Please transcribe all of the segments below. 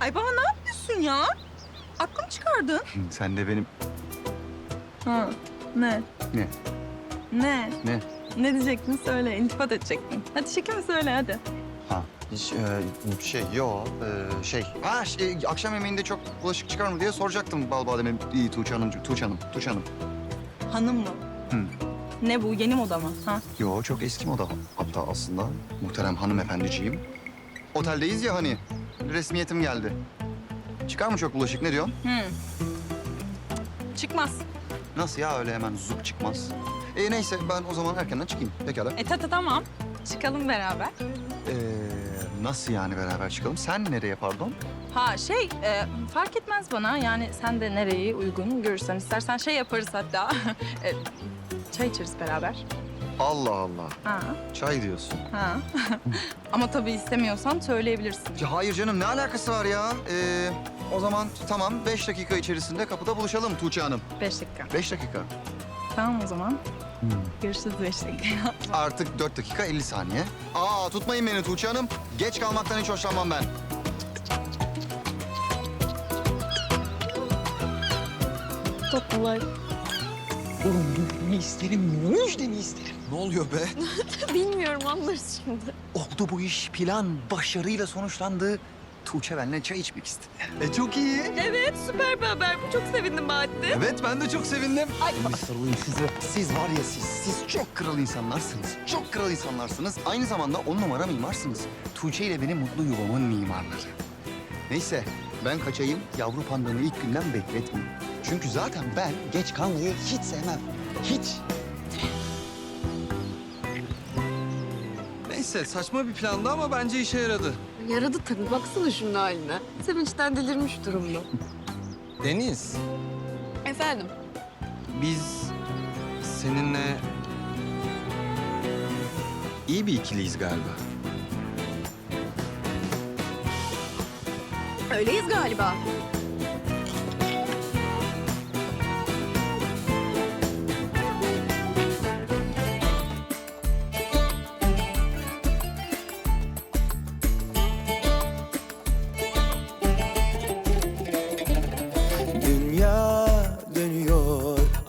Ay baba ne yapıyorsun ya? Aklımı çıkardın. Sen de benim... Ha, ne? Ne? Ne? Ne? Ne diyecektin söyle, iltifat edecektin. Hadi şeker söyle hadi. Ha. Hiç, e, şey, yo, e, şey. Ha, şey, akşam yemeğinde çok bulaşık çıkar mı diye soracaktım bal bademe iyi Tuğçe Hanımcığım. Tuğçe Hanım, Tuğçe Hanım. Hanım mı? Hı. Ne bu, yeni moda mı? Ha? Yo, çok eski moda. Hatta aslında muhterem hanımefendiciğim. Oteldeyiz ya hani, resmiyetim geldi. Çıkar mı çok bulaşık, ne diyorsun? Hı. Çıkmaz. Nasıl ya öyle hemen zup çıkmaz? E neyse ben o zaman erkenden çıkayım. Pekala. E ta ta tamam. Çıkalım beraber. Ee, nasıl yani beraber çıkalım? Sen nereye pardon? Ha şey, e, fark etmez bana. Yani sen de nereyi uygun görürsen istersen şey yaparız hatta. e, çay içeriz beraber. Allah Allah. Ha, Çay diyorsun. ha. Ama tabii istemiyorsan söyleyebilirsin. Ya hayır canım ne alakası var ya? Ee, o zaman tamam beş dakika içerisinde kapıda buluşalım Tuğçe Hanım. Beş dakika. Beş dakika. Tamam o zaman. Görüşürüz beş dakika. Artık dört dakika elli saniye. Aa tutmayın beni Tuğçe Hanım. Geç kalmaktan hiç hoşlanmam ben. Tatlılar. Ne isterim, müjdemi isterim. Ne oluyor be? Bilmiyorum anlarız şimdi. Oldu bu iş plan başarıyla sonuçlandı. Tuğçe benimle çay içmek istedi. E çok iyi. Evet süper bir haber bu. Çok sevindim Bahattin. Evet ben de çok sevindim. Bir sarılayım size. Siz var ya siz, siz çok kral insanlarsınız. Çok kral insanlarsınız. Aynı zamanda on numara mimarsınız. Tuğçe ile benim mutlu yuvamın mimarları. Neyse ben kaçayım. Yavru pandanı ilk günden bekletmeyeyim. Çünkü zaten ben geç kalmayı hiç sevmem. Hiç. Neyse saçma bir plandı ama bence işe yaradı. Yaradı tabii baksana şunun haline. Sevinçten delirmiş durumda. Deniz, Efendim? biz seninle iyi bir ikiliyiz galiba. Öyleyiz galiba.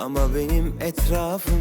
Ama benim etrafım